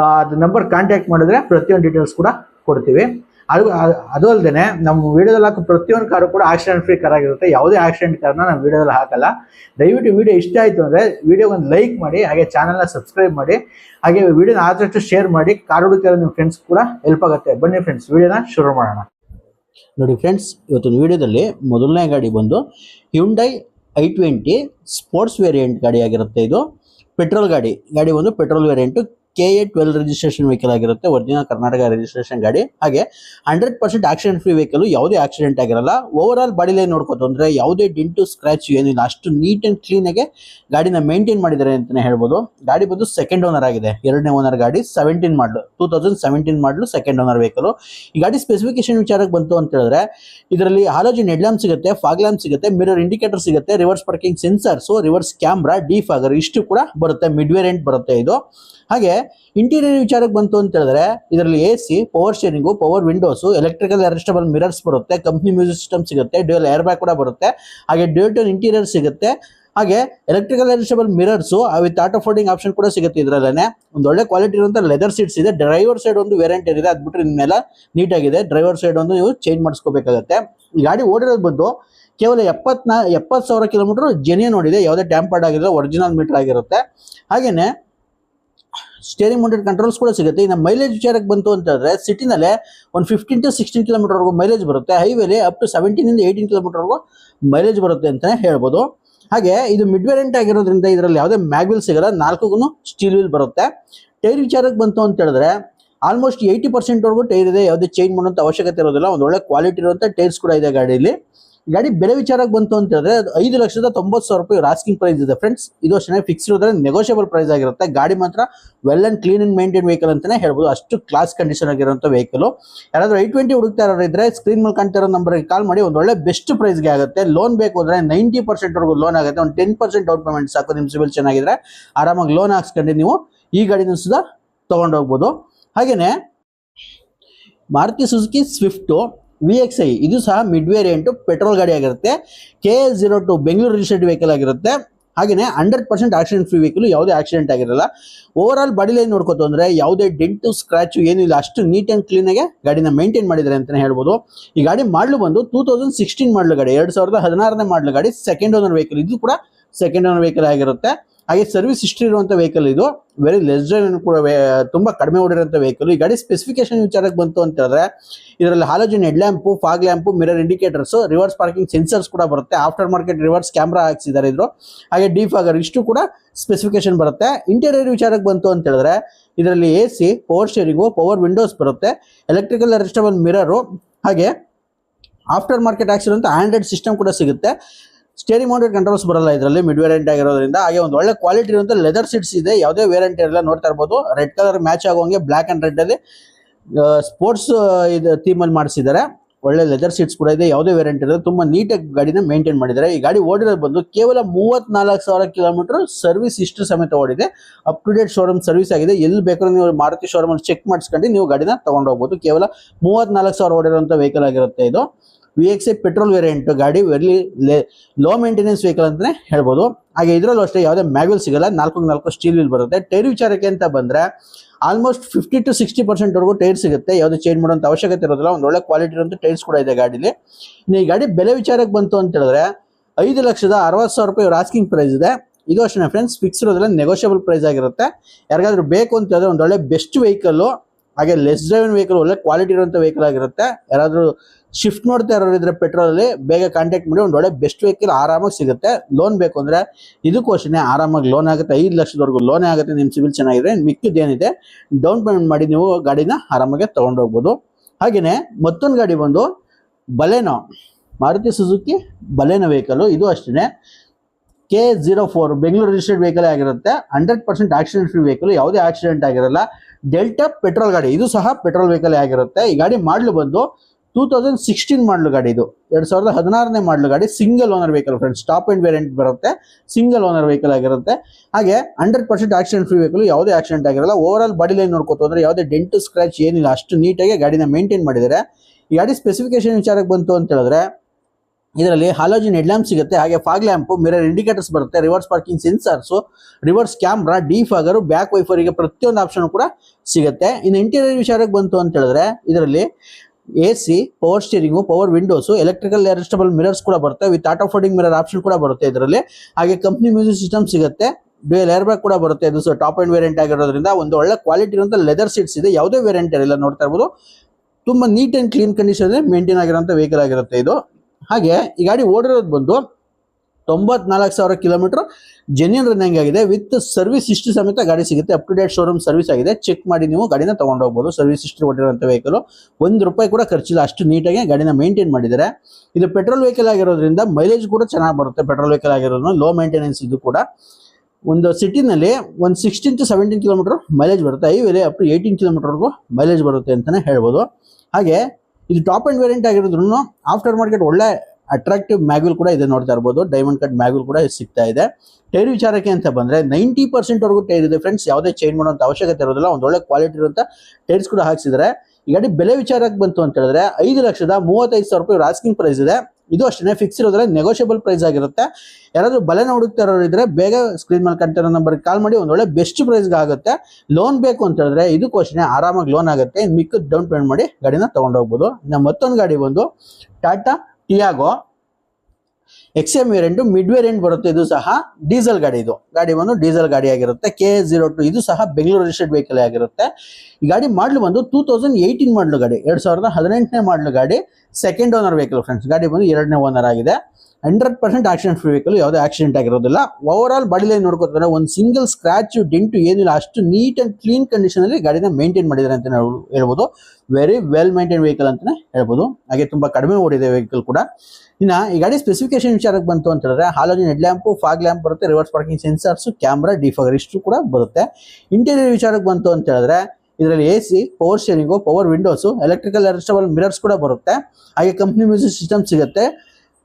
ಅದು number contact ಮಾಡಿದ್ರೆ ಪ್ರತಿಯೊಂದು ಡೀಟೇಲ್ಸ್ ಕೂಡ ಕೊಡ್ತೀವಿ. ಅದು ಅದು- ಅಲ್ಲದೆ ನಮ್ಮ ವಿಡಿಯೋದಲ್ಲಿ ಹಾಕೋ ಪ್ರತಿಯೊಂದು ಕಾರು ಕೂಡ ಆಕ್ಸಿಡೆಂಟ್ ಫ್ರೀ ಕಾರ್ ಆಗಿರುತ್ತೆ. ಯಾವುದೇ ಆಕ್ಸಿಡೆಂಟ್ ಕಾರ್ನ ನಾವು ವಿಡಿಯೋದಲ್ಲಿ ಹಾಕಲ್ಲ. ದಯವಿಟ್ಟು ವಿಡಿಯೋ ಇಷ್ಟ ಆಯಿತು ಅಂದರೆ ವಿಡಿಯೋಗೆ ಒಂದು ಲೈಕ್ ಮಾಡಿ, ಹಾಗೆ ಚಾನಲ್ನ ಸಬ್ಸ್ಕ್ರೈಬ್ ಮಾಡಿ, ಹಾಗೆ ವಿಡಿಯೋನ ಆದಷ್ಟು ಶೇರ್ ಮಾಡಿ ಕಾರ್ ಹುಡುಕಿರೋ ನಿಮ್ಮ ಫ್ರೆಂಡ್ಸ್ ಕೂಡ ಹೆಲ್ಪ್ ಆಗುತ್ತೆ. ಬನ್ನಿ ಫ್ರೆಂಡ್ಸ್ ವಿಡಿಯೋನ ಶುರು ಮಾಡೋಣ. ನೋಡಿ ಫ್ರೆಂಡ್ಸ್ ಇವತ್ತಿನ ವಿಡಿಯೋದಲ್ಲಿ ಮೊದಲನೇ ಗಾಡಿ ಬಂದು Hyundai i twenty sports variant ಗಾಡಿ ಆಗಿರುತ್ತೆ ಇದು. ಪೆಟ್ರೋಲ್ ಗಾಡಿ. ಗಾಡಿ ಒಂದು petrol variant K A twelve registration vehicle ಆಗಿರುತ್ತೆ ಒರಿಜಿನಲ್ ಕರ್ನಾಟಕ ರಿಜಿಸ್ಟ್ರೇಷನ್ ಗಾಡಿ. ಹಾಗೆ hundred percent accident free vehicle ಯಾವುದೇ ಆಕ್ಸಿಡೆಂಟ್ ಆಗಿರಲ್ಲ. ಓವರ್ ಆಲ್ ಬಾಡಿ ಲೈನ್ ನೋಡ್ಕೋತು ಅಂದ್ರೆ ಯಾವುದೇ ಡಿಂಟು ಸ್ಕ್ರಾಚ್ ಏನಿಲ್ಲ. ಅಷ್ಟು ನೀಟ್ ಕ್ಲೀನ್ ಆಗಿ ಗಾಡಿನ ಮೇಂಟೈನ್ ಮಾಡಿದ್ದಾರೆ ಅಂತಾನೆ ಹೇಳ್ಬೋದು. ಗಾಡಿ ಬಂದು ಸೆಕೆಂಡ್ ಓನರ್ ಆಗಿದೆ. ಎರಡನೇ ಓನರ್ ಗಾಡಿ ಸೆವೆಂಟೀನ್ ಮಾಡಲು ಟೂ ತೌಸಂಡ್ ಸೆವೆಂಟೀನ್ ಮಾಡಲು ಸೆಕೆಂಡ್ ಓನರ್ ವೆಹಿಕಲ್ ಈ ಗಾಡಿ ಸ್ಪೆಸಿಫಿಕೇಶನ್ ವಿಚಾರಕ್ಕೆ ಬಂತು ಅಂತ ಹೇಳಿದ್ರೆ, ಇದರಲ್ಲಿ ಹಾಲೋಜಿನ್ ಹೆಡ್ ಲ್ಯಾಂಪ್ ಸಿಗುತ್ತೆ ಫಾಗ್ ಲ್ಯಾಂಪ್ ಸಿಗುತ್ತೆ ಮಿರರ್ ಇಂಡಿಕೇಟರ್ ಸಿಗುತ್ತೆ reverse parking sensors reverse camera defogger ಇಷ್ಟು ಕೂಡ ಬರುತ್ತೆ ಮಿಡ್ ವೇರಿಯಂಟ್ ಬರುತ್ತೆ ಇದು. ಹಾಗೆ ಇಂಟೀರಿಯರ್ ವಿಚಾರಕ್ಕೆ ಬಂತು ಅಂತ ಹೇಳಿದ್ರೆ, ಇದರಲ್ಲಿ A C power steering power windows electrical adjustable mirrors ಬರುತ್ತೆ ಕಂಪ್ನಿ ಮ್ಯೂಸಿಕ್ ಸಿಸ್ಟಮ್ ಸಿಗುತ್ತೆ ಡ್ಯೂಯಲ್ ಏರ್ ಬ್ಯಾಗ್ ಕೂಡ ಬರುತ್ತೆ, ಹಾಗೆ ಡ್ಯೂಟನ್ ಇಂಟೀರಿಯರ್ ಸಿಗುತ್ತೆ, ಹಾಗೆ electrical adjustable mirrors with auto folding option ಕೂಡ ಸಿಗುತ್ತೆ ಇದರಲ್ಲೇ ಒಂದು ಒಳ್ಳೆ ಕ್ವಾಲಿಟಿ ಇರುವಂತ ಲೆದರ್ ಸೀಟ್ಸ್ ಇದೆ. ಡ್ರೈವರ್ ಸೈಡ್ ಒಂದು ವೇರಿಯಂಟ್ ಇದೆ ಅದು ಬಿಟ್ರೆ ಇನ್ನೆಲ್ಲ ನೀಟಾಗಿದೆ. ಡ್ರೈವರ್ ಸೈಡ್ ಒಂದು ನೀವು ಚೇಂಜ್ ಮಾಡಿಸ್ಕೋಬೇಕಾಗತ್ತೆ. ಈ ಗಾಡಿ ಓಡಿರೋದು ಬಂದು ಕೇವಲ ಎಪ್ಪತ್ನಾ, ಎಪ್ಪತ್ತು ಸಾವಿರ ಕಿಲೋಮೀಟರ್ ಜೆನ್ಯನ್ ನೋಡಿದೆ ಯಾವುದೇ ಟ್ಯಾಂಪರ್ಡ್ ಆಗಿದ್ರೆ ಒರಿಜಿನಲ್ ಮೀಟರ್ ಆಗಿರುತ್ತೆ. ಹಾಗೇನೆ ಸ್ಟೇರಿಂಗ್ ಮೌಂಟೆಡ್ ಕಂಟ್ರೋಲ್ಸ್ ಕೂಡ ಸಿಗುತ್ತೆ. ಇನ್ನು ಮೈಲೇಜ್ ವಿಚಾರಕ್ಕೆ ಬಂತು ಅಂತಂದರೆ ಸಿಟಿನಲ್ಲೇ ಒಂದು ಫಿಫ್ಟೀನ್ ಟು ಸಿಕ್ಸ್ಟೀನ್ ಕಿಲೋಮೀಟರ್ವರೆಗೂ ಮೈಲೇಜ್ ಬರುತ್ತೆ. ಹೈವೇಲಿ ಅಪ್ ಟು ಸೆವೆಂಟೀನಿಂದ ಏಯ್ಟೀನ್ ಕಿಲೋಮೀಟರ್ವರೆಗೂ ಮೈಲೇಜ್ ಬರುತ್ತೆ ಅಂತಲೇ ಹೇಳ್ಬೋದು. ಹಾಗೆ ಇದು ಮಿಡ್ ವೇರಿಯಂಟ್ ಆಗಿರೋದ್ರಿಂದ ಇದರಲ್ಲಿ ಯಾವುದೇ ಮ್ಯಾಗ್ವಿಲ್ ಸಿಗಲ್ಲ ನಾಲ್ಕುಗೂ ಸ್ಟೀಲ್ ವೀಲ್ ಬರುತ್ತೆ. ಟೈರ್ ವಿಚಾರಕ್ಕೆ ಬಂತು ಅಂತ ಹೇಳಿದ್ರೆ ಆಲ್ಮೋಸ್ಟ್ ಏಯ್ಟಿ ಪರ್ಸೆಂಟ್ವರೆಗೂ ಟೈರ್ ಇದೆ. ಯಾವುದೇ ಚೇಂಜ್ ಮಾಡುವಂಥ ಅವಶ್ಯಕತೆ ಇರೋದಿಲ್ಲ. ಒಂದು ಒಳ್ಳೆ ಕ್ವಾಲಿಟಿ ಇರುವಂಥ ಟೈರ್ಸ್ ಕೂಡ ಇದೆ ಗಾಡಿಯಲ್ಲಿ. ಗಾಡಿ ಬೆಲೆ ವಿಚಾರಕ್ಕೆ ಬಂತು ಅಂತ ಹೇಳಿದ್ರೆ ಐದು ಲಕ್ಷದ ತೊಂಬತ್ತು ಸಾವಿರ ರೂಪಾಯಿ ರಾಸ್ಕಿಂಗ್ ಪ್ರೈಸ್ ಇದೆ. ಫ್ರೆಂಡ್ಸ್ ಇದು ಅಷ್ಟೇ ಫಿಕ್ಸ್ ಇರೋದ್ರೆ ನೆಗೋಷಿಯಬಲ್ ಪ್ರೈಸ್ ಆಗಿರುತ್ತೆ. ಗಾಡಿ ಮಾತ್ರ well and clean and maintain vehicle ಅಂತಲೇ ಹೇಳ್ಬೋದು. ಅಷ್ಟು ಕ್ಲಾಸ್ ಕಂಡೀಷನ್ ಆಗಿರುವಂಥ ವೆಹಿಕಲ್ ಯಾರಾದರೂ ಐ ಟ್ವೆಂಟಿ ಹುಡುಕ್ತಾ ಇರೋರು ಇದ್ರೆ ಸ್ಕ್ರೀನ್ ಮೇಲೆ ಕಾಣ್ತಾ ಇರೋ ನಂಬರ್ಗೆ ಕಾಲ್ ಮಾಡಿ ಒಂದು ಒಳ್ಳೆ ಬೆಸ್ಟ್ ಪ್ರೈಸ್ಗೆ ಆಗುತ್ತೆ. ಲೋನ್ ಬೇಕು ಅಂದರೆ ನೈಂಟಿ ಪರ್ಸೆಂಟ್ ವರೆಗೂ ಲೋನ್ ಆಗುತ್ತೆ. ಒಂದು ಟೆನ್ ಪರ್ಸೆಂಟ್ ಡೌನ್ ಪೇಮೆಂಟ್ ಸಾಕು ನಿಮ್ಮ ಸಿಬಿಲ್ ಚೆನ್ನಾಗಿದ್ರೆ ಆರಾಮಾಗಿ ಲೋನ್ ಹಾಕ್ಸ್ಕೊಂಡು ನೀವು ಈ ಗಾಡಿನ ಸುಧಾ ತೊಗೊಂಡೋಗ್ಬೋದು. ಹಾಗೆಯೇ Maruti Suzuki Swift V X I ಇದು ಸಹ ಮಿಡ್ ವೇರಿಯಂಟು ಪೆಟ್ರೋಲ್ ಗಾಡಿ ಆಗಿರುತ್ತೆ. K S zero two Bengaluru registered vehicle ಆಗಿರುತ್ತೆ. ಹಾಗೆಯೇ hundred percent accident free vehicle ಯಾವುದೇ ಆಕ್ಸಿಡೆಂಟ್ ಆಗಿರಲ್ಲ. ಓವರ್ ಆಲ್ ಬಾಡಿ ಲೈನ್ ನೋಡ್ಕೋತು ಅಂದರೆ ಯಾವುದೇ ಡೆಂಟು ಸ್ಕ್ರಾಚು ಏನಿಲ್ಲ, ಅಷ್ಟು ನೀಟ್ ಆ್ಯಂಡ್ ಕ್ಲೀನಾಗೆ ಗಾಡಿನ ಮೇಂಟೈನ್ ಮಾಡಿದ್ದಾರೆ ಅಂತಲೇ ಹೇಳ್ಬೋದು. ಈ ಗಾಡಿ ಮಾಡಲು ಬಂದು ಟೂ ತೌಸಂಡ್ ಸಿಕ್ಸ್ಟೀನ್ ಮಾಡಲು ಗಾಡಿ, ಎರಡು ಸಾವಿರದ ಹದಿನಾರನೇ ಮಾಡಲು ಗಾಡಿ ಸೆಕೆಂಡ್ ಓನರ್ ವೆಹಿಕಲ್ ಇದು ಕೂಡ ಸೆಕೆಂಡ್ ಓನರ್ ವೆಹಿಕಲ್ ಆಗಿರುತ್ತೆ. ಹಾಗೆ ಸರ್ವಿಸ್ ಹಿಸ್ಟ್ರಿ ಇರುವಂಥ ವೆಹಿಕಲ್ ಇದು ವೆರಿ ಲೆಸ್ ಡ್ರೈವ್ ಕೂಡ ತುಂಬಾ ಕಡಿಮೆ ಓಡಿರೋಂಥ ವೆಹಿಕಲ್ ಈ ಗಾಡಿ ಸ್ಪೆಸಿಫಿಕೇಶನ್ ವಿಚಾರಕ್ಕೆ ಬಂತು ಅಂತ ಹೇಳಿದ್ರೆ, ಇದರಲ್ಲಿ halogen head lamp fog lamp mirror indicators reverse parking sensors ಕೂಡ ಬರುತ್ತೆ. ಆಫ್ಟರ್ ಮಾರ್ಕೆಟ್ ರಿವರ್ಸ್ ಕ್ಯಾಮ್ರಾ ಹಾಕ್ಸಿದ್ದಾರೆ ಇದ್ರು. ಹಾಗೆ ಡಿ ಫಾಗರ್ ಇಷ್ಟು ಕೂಡ ಸ್ಪೆಸಿಫಿಕೇಶನ್ ಬರುತ್ತೆ. ಇಂಟೀರಿಯರ್ ವಿಚಾರಕ್ಕೆ ಬಂತು ಅಂತ ಹೇಳಿದ್ರೆ, ಇದರಲ್ಲಿ A C power steering power windows ಬರುತ್ತೆ. ಎಲೆಕ್ಟ್ರಿಕಲ್ ಅಡ್ಜಸ್ಟಬಲ್ ಮಿರರು ಹಾಗೆ ಆಫ್ಟರ್ ಮಾರ್ಕೆಟ್ ಹಾಕ್ಸಿರುವಂಥ ಆಂಡ್ರಾಯ್ಡ್ ಸಿಸ್ಟಮ್ ಕೂಡ ಸಿಗುತ್ತೆ. ಸ್ಟೇರಿಂಗ್ ಮೌಂಟೆಡ್ ಕಂಟ್ರೋಲ್ಸ್ ಬರಲ್ಲ ಇದರಲ್ಲಿ ಮಿಡ್ ವೇರಿಯಂಟ್ ಆಗಿರೋದ್ರಿಂದ. ಹಾಗೆ ಒಂದು ಒಳ್ಳೆ ಕ್ವಾಲಿಟಿ ಇರುವಂಥ ಲೆದರ್ ಸೀಟ್ಸ್ ಇದೆ. ಯಾವುದೇ ವೇರಿಯಂಟ್ ಇರಲ್ಲ, ನೋಡ್ತಾ ಇರ್ಬೋದು. ರೆಡ್ ಕಲರ್ ಮ್ಯಾಚ್ ಆಗೋಂಗೆ ಬ್ಲ್ಯಾಕ್ ಅಂಡ್ ರೆಡ್ ಅಲ್ಲಿ ಸ್ಪೋರ್ಟ್ಸ್ ಇದು ಥೀಮಲ್ಲಿ ಮಾಡಿಸಿದ್ದಾರೆ. ಒಳ್ಳೆ ಲೆದರ್ ಸೀಟ್ಸ್ ಕೂಡ ಇದೆ. ಯಾವುದೇ ವೇರಿಯಂಟ್ ಇರೋದು ತುಂಬಾ ನೀಟಾಗಿ ಗಾಡಿನ ಮೇಂಟೈನ್ ಮಾಡಿದ್ದಾರೆ. ಈ ಗಾಡಿ ಓಡಿರೋದು ಬಂದು ಕೇವಲ ಮೂವತ್ನಾಲ್ಕು ಸಾವಿರ ಕಿಲೋಮೀಟರ್ ಸರ್ವಿಸ್ ಇಷ್ಟು ಸಮೇತ ಓಡಿದೆ. Up to date showroom service ಆಗಿದೆ. ಎಲ್ಲಿ ಬೇಕಾದ್ರೂ ನೀವು ಮಾರುತಿ ಶೋರೂಮ್ ಅಲ್ಲಿ ಚೆಕ್ ಮಾಡಿಸ್ಕೊಂಡು ನೀವು ಗಾಡಿನ ತೊಗೊಂಡು ಹೋಗ್ಬೋದು. ಕೇವಲ ಮೂವತ್ನಾಲ್ಕು ಸಾವಿರ ಓಡಿರೋಂಥ ವೆಹಿಕಲ್ ಆಗಿರುತ್ತೆ ಇದು. V X I petrol variant ಗಾಡಿ ವೆರಿ ಲೋ ಮೇಂಟೆನೆನ್ಸ್ ವೆಹಿಕಲ್ ಅಂತಾನೆ ಹೇಳ್ಬೋದು. ಹಾಗೆ ಇದರಲ್ಲೂ ಅಷ್ಟೇ ಯಾವುದೇ ಮ್ಯಾಗ್ವಿಲ್ ಸಿಗಲ್ಲ. ನಾಲ್ಕು ನಾಲ್ಕು ಸ್ಟೀಲ್ ವೀಲ್ ಬರುತ್ತೆ. ಟೈರ್ ವಿಚಾರಕ್ಕೆ ಅಂತ ಬಂದರೆ almost fifty to sixty percent ವರೆಗೂ ಟೈರ್ ಸಿಗುತ್ತೆ. ಯಾವುದೇ ಚೇಂಜ್ ಮಾಡೋಂಥ ಅವಶ್ಯಕತೆ ಇರೋದಿಲ್ಲ. ಒಂದು ಒಳ್ಳೆ ಕ್ವಾಲಿಟಿ ಇರುವಂತ ಟೈರ್ಸ್ ಕೂಡ ಇದೆ ಗಾಡಿಲಿ. ಇನ್ನು ಈ ಗಾಡಿ ಬೆಲೆ ವಿಚಾರಕ್ಕೆ ಬಂತು ಅಂತ ಹೇಳಿದ್ರೆ ಐದು ಲಕ್ಷದ ಅರವತ್ತು ಸಾವಿರ ರೂಪಾಯಿ ಆಸ್ಕಿಂಗ್ ಪ್ರೈಸ್ ಇದೆ. ಇದು ಅಷ್ಟೇ ಫ್ರೆಂಡ್ಸ್ ಫಿಕ್ಸ್ ಇರೋದಿಲ್ಲ ನೆಗೋಷಿಯಬಲ್ ಪ್ರೈಸ್ ಆಗಿರುತ್ತೆ. ಯಾರಿಗಾದ್ರೂ ಬೇಕು ಅಂತ ಹೇಳಿದ್ರೆ ಒಂದೊಳ್ಳೆ ಬೆಸ್ಟ್ ವೆಹಿಕಲ್ಲು ಹಾಗೆ ಲೆಸ್ ಡ್ರೈವಿನ್ ವೆಹಿಕಲ್ ಒಳ್ಳೆ ಕ್ವಾಲಿಟಿ ಇರುವಂಥ ವೆಹಿಕಲ್ ಆಗಿರುತ್ತೆ. ಯಾರಾದ್ರೂ ಶಿಫ್ಟ್ ನೋಡ್ತಾ ಇರೋರು ಇದ್ರೆ ಪೆಟ್ರೋಲಲ್ಲಿ ಬೇಗ ಕಾಂಟ್ಯಾಕ್ಟ್ ಮಾಡಿ ಒಂದು ಒಳ್ಳೆ ಬೆಸ್ಟ್ ವೆಹಿಕಲ್ ಆರಾಮಾಗಿ ಸಿಗುತ್ತೆ. ಲೋನ್ ಬೇಕು ಅಂದ್ರೆ ಇದಕ್ಕೂ ಅಷ್ಟೇ ಆರಾಮಾಗಿ ಲೋನ್ ಆಗುತ್ತೆ. ಐದು ಲಕ್ಷದವರೆಗೂ ಲೋನೇ ಆಗುತ್ತೆ. ನಿಮ್ಮ ಸಿವಿಲ್ ಚೆನ್ನಾಗಿದೆ ಮಿಕ್ಕಿದ್ದೇನಿದೆ ಡೌನ್ ಪೇಮೆಂಟ್ ಮಾಡಿ ನೀವು ಗಾಡಿನ ಆರಾಮಾಗಿ ತಗೊಂಡೋಗ್ಬೋದು ಹಾಗೆಯೇ ಮತ್ತೊಂದು ಗಾಡಿ ಬಂದು Baleno Maruti Suzuki Baleno vehicle ಇದು ಅಷ್ಟೇ K zero four Bengaluru registered vehicle ಆಗಿರುತ್ತೆ. Hundred percent accident free vehicle ಯಾವುದೇ ಆಕ್ಸಿಡೆಂಟ್ ಆಗಿರಲ್ಲ. ಡೆಲ್ಟಾ ಪೆಟ್ರೋಲ್ ಗಾಡಿ. ಇದು ಸಹ ಪೆಟ್ರೋಲ್ ವೆಹಿಕಲ್ ಆಗಿರುತ್ತೆ. ಈ ಗಾಡಿ ಮಾಡಲು ಬಂದು ಟೂ ತೌಸಂಡ್ ಸಿಕ್ಸ್ಟೀನ್ ಮಾಡಲು ಗಾಡಿ ಇದು. ಎರಡ್ ಸಾವಿರದ ಹದಿನಾರನೇ ಮಾಡಲು ಗಾಡಿ single owner vehicle friends top end variant ಬರುತ್ತೆ. ಸಿಂಗಲ್ ಓನರ್ ವೆಹಿಕಲ್ ಆಗಿರುತ್ತೆ. ಹಾಗೆ hundred percent accident free vehicle ಯಾವುದೇ ಆಕ್ಸಿಡೆಂಟ್ ಆಗಿರಲ್ಲ. ಓವರ್ ಆಲ್ ಬಾಡಿ ಲೈನ್ ನೋಡ್ಕೋತು ಅಂದ್ರೆ ಯಾವುದೇ ಡೆಂಟ್ ಸ್ಕ್ರಾಚ್ ಏನಿಲ್ಲ. ಅಷ್ಟು ನೀಟಾಗಿ ಗಾಡಿನ ಮೇಂಟೈನ್ ಮಾಡಿದ್ದಾರೆ. ಈ ಗಾಡಿ ಸ್ಪೆಸಿಫಿಕೇಶನ್ ವಿಚಾರಕ್ಕೆ ಬಂತು ಅಂತ ಹೇಳಿದ್ರೆ, ಇದರಲ್ಲಿ ಹಾಲೋಜಿನ್ ಹೆಡ್ ಲ್ಯಾಂಪ್ ಸಿಗುತ್ತೆ. ಹಾಗೆ ಫಾಗ್ ಲ್ಯಾಂಪ್ ಮಿರರ್ ಇಂಡಿಕೇಟರ್ಸ್ ಬರುತ್ತೆ. Reverse parking sensors reverse camera defogger back ವೈಫರಿಗೆ ಪ್ರತಿಯೊಂದು ಆಪ್ಷನ್ ಕೂಡ ಸಿಗುತ್ತೆ. ಇನ್ನು ಇಂಟೀರಿಯರ್ ವಿಚಾರಕ್ಕೆ ಬಂತು ಅಂತ ಹೇಳಿದ್ರೆ, ಇದರಲ್ಲಿ A C power steering power windows electrical adjustable mirrors ಕೂಡ ಬರುತ್ತೆ. With auto folding mirror option ಕೂಡ ಬರುತ್ತೆ ಇದರಲ್ಲಿ. ಹಾಗೆ ಕಂಪ್ನಿ ಮ್ಯೂಸಿಕ್ ಸಿಸ್ಟಮ್ ಸಿಗುತ್ತೆ. ಡ್ಯೂಯಲ್ ಏರ್ ಬ್ಯಾಗ್ ಕೂಡ ಬರುತ್ತೆ. ಇದು ಟಾಪ್ ಆ್ಯಂಡ್ ವೇರಿಯಂಟ್ ಆಗಿರೋದ್ರಿಂದ ಒಂದು ಒಳ್ಳೆ ಕ್ವಾಲಿಟಿ ಇರುವಂಥ ಲೆದರ್ ಸೀಟ್ಸ್ ಇದೆ. ಯಾವುದೇ ವೇರಿಯಂಟ್ ಇರಲ್ಲ ನೋಡ್ತಾ ಇರ್ಬೋದು. ತುಂಬಾ neat and clean condition maintain ಆಗಿರೋಂಥ ವೆಹಿಕಲ್ ಆಗಿರುತ್ತೆ ಇದು. ಹಾಗೆ ಈ ಗಾಡಿ ಓಡಿರೋದು ಬಂದು ತೊಂಬತ್ನಾಲ್ಕು ಸಾವಿರ ಕಿಲೋಮೀಟರ್ ಜೆನ್ಯನ್ ರನ್ನಿಂಗ್ ಆಗಿದೆ. ವಿತ್ ಸರ್ವಿಸ್ ಹಿಸ್ಟ್ರಿ ಸಮೇತ ಗಾಡಿ ಸಿಗುತ್ತೆ. Up to date showroom service ಆಗಿದೆ. ಚೆಕ್ ಮಾಡಿ ನೀವು ಗಾಡಿನ ತಗೊಂಡು ಹೋಗ್ಬೋದು. ಸರ್ವಿಸ್ ಹಿಸ್ಟ್ರಿ ಕೊಟ್ಟಿರುವಂಥ ವೆಹಿಕಲ್ ಒಂದು ರೂಪಾಯಿ ಕೂಡ ಖರ್ಚಿಲ್ಲ. ಅಷ್ಟು ನೀಟಾಗಿ ಗಾಡಿನ ಮೇಂಟೈನ್ ಮಾಡಿದ್ದಾರೆ. ಇದು ಪೆಟ್ರೋಲ್ ವೆಹಿಕಲ್ ಆಗಿರೋದ್ರಿಂದ ಮೈಲೇಜ್ ಕೂಡ ಚೆನ್ನಾಗಿ ಬರುತ್ತೆ. ಪೆಟ್ರೋಲ್ ವೆಹಿಕಲ್ ಆಗಿರೋದ್ರಿಂದ ಲೋ ಮೇಂಟೆನೆನ್ಸ್ ಇದು ಕೂಡ. ಒಂದು ಸಿಟಿನಲ್ಲಿ ಒಂದು sixteen to seventeen kilometre mileage ಬರುತ್ತೆ. ಐವೇಲಿ ಅಪ್ ಟು ಏಯ್ಟೀನ್ ಕಿಲೋಮೀಟರ್ವರೆಗೂ ಮೈಲೇಜ್ ಬರುತ್ತೆ ಅಂತಲೇ ಹೇಳ್ಬೋದು. ಹಾಗೆ ಇದು ಟಾಪ್ ಆ್ಯಂಡ್ ವೇರಿಯಂಟ್ ಆಗಿರೋದ್ರೂ ಆಫ್ಟರ್ ಮಾರ್ಕೆಟ್ ಒಳ್ಳೆ ಅಟ್ರಾಕ್ಟಿವ್ ಮ್ಯಾಗ್ಯೂಲ್ ಕೂಡ ಇದೆ ನೋಡ್ತಾ ಇರ್ಬೋದು. ಡೈಮಂಡ್ ಕಟ್ ಮ್ಯಾಗ್ಯೂಲ್ ಕೂಡ ಸಿಗ್ತಾ ಇದೆ. ಟೈರ್ ವಿಚಾರಕ್ಕೆ ಅಂತ ಬಂದರೆ ನೈಂಟಿ ಪರ್ಸೆಂಟ್ ವರೆಗೂ ಟೈರ್ ಇದೆ ಫ್ರೆಂಡ್ಸ್ ಯಾವುದೇ ಚೇಂಜ್ ಮಾಡುವಂಥ ಅವಶ್ಯಕತೆ ಇರೋದಿಲ್ಲ. ಒಂದು ಒಳ್ಳೆ ಕ್ವಾಲಿಟಿ ಇರುವಂತ ಟೈರ್ಸ್ ಕೂಡ ಹಾಕ್ಸಿದ್ದಾರೆ. ಈ ಗಾಡಿ ಬೆಲೆ ವಿಚಾರಕ್ಕೆ ಬಂತು ಅಂತ ಹೇಳಿದ್ರೆ ಐದು ಲಕ್ಷದ ಮೂವತ್ತೈದು ಸಾವಿರ ರೂಪಾಯಿ ರಾಸ್ಕಿಂಗ್ ಪ್ರೈಸ್ ಇದೆ. ಇದು ಅಷ್ಟೇ ಫಿಕ್ಸ್ ಇರೋದ್ರೆ ನೆಗೋಷಿಯಬಲ್ ಪ್ರೈಸ್ ಆಗಿರುತ್ತೆ. ಯಾರಾದರೂ ಬಲೆನ ಹುಡುಕ್ತಾ ಇರೋರು ಇದ್ರೆ ಬೇಗ ಸ್ಕ್ರೀನ್ ಮೇಲೆ ಕಂಟಿರೋ ನಂಬರ್ ಕಾಲ್ ಮಾಡಿ ಒಂದು ಒಳ್ಳೆ ಬೆಸ್ಟ್ ಪ್ರೈಸ್ಗೆ ಆಗುತ್ತೆ. ಲೋನ್ ಬೇಕು ಅಂತ ಹೇಳಿದ್ರೆ ಇದಕ್ಕೂ ಅಷ್ಟೇ ಆರಾಮಾಗಿ ಲೋನ್ ಆಗುತ್ತೆ. ಮಿಕ್ಕದ ಡೌನ್ ಪೇಮೆಂಟ್ ಮಾಡಿ ಗಾಡಿನ ತಗೊಂಡೋಗ್ಬೋದು. ಇನ್ನು ಮತ್ತೊಂದು ಗಾಡಿ ಬಂದು Tata Tiago X M variant mid variant ಬರುತ್ತೆ, ಇದು ಸಹ ಡೀಸೆಲ್ ಗಾಡಿ ಇದು. ಗಾಡಿ ಬಂದು ಡೀಸೆಲ್ ಗಾಡಿ ಆಗಿರುತ್ತೆ. ಕೆ ಜೀರೋ ಟು ಇದು ಸಹ ಬೆಂಗಳೂರು ರಿಜಿಸ್ಟರ್ಡ್ ವೆಹಿಕಲ್ ಆಗಿರುತ್ತೆ. ಈ ಗಾಡಿ ಮಾಡಲು ಬಂದು ಟೂ ತೌಸಂಡ್ ಏಯ್ಟೀನ್ ಮಾಡಲು ಗಾಡಿ, ಎರಡು ಸಾವಿರದ ಹದಿನೆಂಟನೇ ಮಾಡಲು ಗಾಡಿ ಸೆಕೆಂಡ್ ಓನರ್ ವೆಹಿಕಲ್ ಫ್ರೆಂಡ್ಸ್ ಗಾಡಿ ಬಂದು ಎರಡನೇ ಓನರ್ ಆಗಿದೆ. Hundred percent accident free vehicle ಯಾವುದೇ ಆಕ್ಸಿಡೆಂಟ್ ಆಗಿರೋದಿಲ್ಲ. ಓವರ್ ಆಲ್ ಬಾಡಿ ಲೈನ್ ನೋಡ್ಕೋತಾರೆ ಒಂದು ಸಿಂಗಲ್ ಸ್ಕ್ರಾಚ್ ಡೆಂಟು ಏನಿಲ್ಲ, ಅಷ್ಟು ನೀಟ್ ಅಂಡ್ ಕ್ಲೀನ್ ಕಂಡೀಷನ್ ಅಲ್ಲಿ ಗಾಡಿನ ಮೇಂಟೈನ್ ಮಾಡಿದ್ದಾರೆ ಅಂತ ನಾವು ಹೇಳ್ಬೋದು. ವೆರಿ ವೆಲ್ ಮೇಂಟೈನ್ ವೆಹಿಕಲ್ ಅಂತಲೇ ಹೇಳ್ಬೋದು. ಹಾಗೆ ತುಂಬಾ ಕಡಿಮೆ ಓಡಿದೆ ವೆಹಿಕಲ್ ಕೂಡ. ಇನ್ನ ಈ ಗಾಡಿ ಸ್ಪೆಸಿಫಿಕೇಶನ್ ವಿಚಾರಕ್ಕೆ ಬಂತು ಅಂತ ಹೇಳಿದ್ರೆ halogen head lamp fog lamp ಬರುತ್ತೆ reverse parking sensors camera defogger ಇಷ್ಟು ಕೂಡ ಬರುತ್ತೆ. ಇಂಟೀರಿಯರ್ ವಿಚಾರಕ್ಕೆ ಬಂತು ಅಂತ ಹೇಳಿದ್ರೆ, ಇದರಲ್ಲಿ A C power steering power windows electrical adjustable mirrors ಕೂಡ ಬರುತ್ತೆ. ಹಾಗೆ ಕಂಪ್ನಿ ಮ್ಯೂಸಿಕ್ ಸಿಸ್ಟಮ್ ಸಿಗುತ್ತೆ.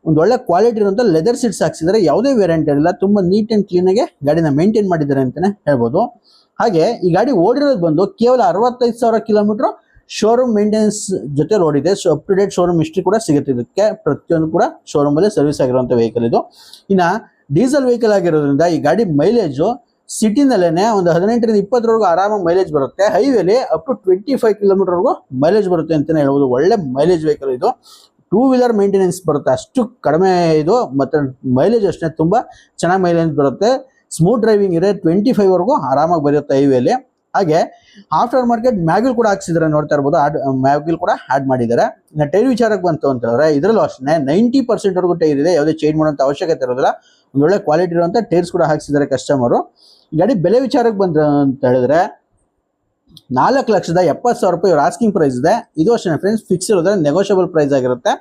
ಒಂದು ಒಳ್ಳೆ ಕ್ವಾಲಿಟಿ ಇರುವಂತ ಲೆದರ್ ಸೀಟ್ಸ್ ಹಾಕ್ಸಿದ್ರೆ ಯಾವುದೇ ವೇರಿಯಂಟ್ ಇರಲಿಲ್ಲ ತುಂಬಾ ನೀಟ್ ಅಂಡ್ ಕ್ಲೀನ್ ಆಗಿ ಗಾಡಿನ ಮೇಂಟೈನ್ ಮಾಡಿದ್ದಾರೆ ಅಂತಾನೆ ಹೇಳ್ಬೋದು. ಹಾಗೆ ಈ ಗಾಡಿ ಓಡಿರೋದು ಬಂದು ಕೇವಲ ಅರವತ್ತೈದು ಸಾವಿರ ಕಿಲೋಮೀಟರ್ ಶೋರೂಮ್ ಮೇಂಟೆನೆನ್ಸ್ ಜೊತೆ ಓಡಿದೆ. So up to date showroom history ಕೂಡ ಸಿಗುತ್ತೆ ಇದಕ್ಕೆ. ಪ್ರತಿಯೊಂದು ಕೂಡ ಶೋರೂಮ್ ಅಲ್ಲಿ ಸರ್ವಿಸ್ ಆಗಿರುವಂತ ವೆಹಿಕಲ್ ಇದು. ಇನ್ನ ಡೀಸೆಲ್ ವೆಹಿಕಲ್ ಆಗಿರೋದ್ರಿಂದ ಈ ಗಾಡಿ ಮೈಲೇಜು ಸಿಟಿನಲ್ಲೇನೆ ಒಂದು ಹದಿನೆಂಟರಿಂದ ಇಪ್ಪತ್ತರವರೆಗೂ ಆರಾಮಾಗಿ ಮೈಲೇಜ್ ಬರುತ್ತೆ. ಹೈವೇಲಿ ಅಪ್ ಟು ಟ್ವೆಂಟಿ ಫೈವ್ ಕಿಲೋಮೀಟರ್ವರೆಗೂ ಮೈಲೇಜ್ ಬರುತ್ತೆ ಅಂತಾನೆ ಹೇಳ್ಬೋದು. ಒಳ್ಳೆ ಮೈಲೇಜ್ ವೆಹಿಕಲ್ ಇದು. ಟೂ ವೀಲರ್ ಮೇಂಟೆನೆನ್ಸ್ ಬರುತ್ತೆ. ಅಷ್ಟು ಕಡಿಮೆ ಇದು, ಮತ್ತೆ ಮೈಲೇಜ್ ಅಷ್ಟೇ ತುಂಬ ಚೆನ್ನಾಗಿ ಮೈಲೇಜ್ ಬರುತ್ತೆ. ಸ್ಮೂತ್ ಡ್ರೈವಿಂಗ್ ಇದೆ ಟ್ವೆಂಟಿ ಫೈವ್ ವರೆಗೂ ಆರಾಮಾಗಿ ಬರುತ್ತೆ ಹೈವೇಲಿ ಹಾಗೆ ಆಫ್ಟರ್ ಮಾರ್ಕೆಟ್ ಮ್ಯಾಗಿಲ್ ಕೂಡ ಹಾಕ್ಸಿದ್ದಾರೆ ನೋಡ್ತಾ ಇರ್ಬೋದು. ಆಡ್ ಮ್ಯಾಗಿಲ್ ಕೂಡ ಆ್ಯಡ್ ಮಾಡಿದ್ದಾರೆ. ಇನ್ನು ಟೈರ್ ವಿಚಾರಕ್ಕೆ ಬಂತು ಅಂತ ಹೇಳಿದ್ರೆ, ಇದರಲ್ಲೂ ಅಷ್ಟೇ ನೈಂಟಿ ಪರ್ಸೆಂಟ್ ವರೆಗೂ ಟೈರ್ ಇದೆ. ಯಾವುದೇ ಚೇಂಜ್ ಮಾಡೋಂಥ ಅವಶ್ಯಕತೆ ಇರೋದಿಲ್ಲ. ಒಂದು ಒಳ್ಳೆ ಕ್ವಾಲಿಟಿ ಇರುವಂಥ ಟೈರ್ಸ್ ಕೂಡ ಹಾಕ್ಸಿದ್ದಾರೆ ಕಸ್ಟಮರು ಗಾಡಿ ಬೆಲೆ ವಿಚಾರಕ್ಕೆ ಬಂತು ಅಂತ ಹೇಳಿದ್ರೆ ನಾಲ್ಕು ಲಕ್ಷದ ಎಪ್ಪತ್ತು ಸಾವಿರ ರೂಪಾಯಿ ಆಸ್ಕಿಂಗ್ ಪ್ರೈಸ್ ಇದೆ. ಇದು ಅಷ್ಟೇ ಫ್ರೆಂಡ್ಸ್ ಫಿಕ್ಸ್ ಇರೋದ್ರೆ ನೆಗೋಷಿಯಬಲ್ ಪ್ರೈಸ್ ಆಗಿರುತ್ತೆ.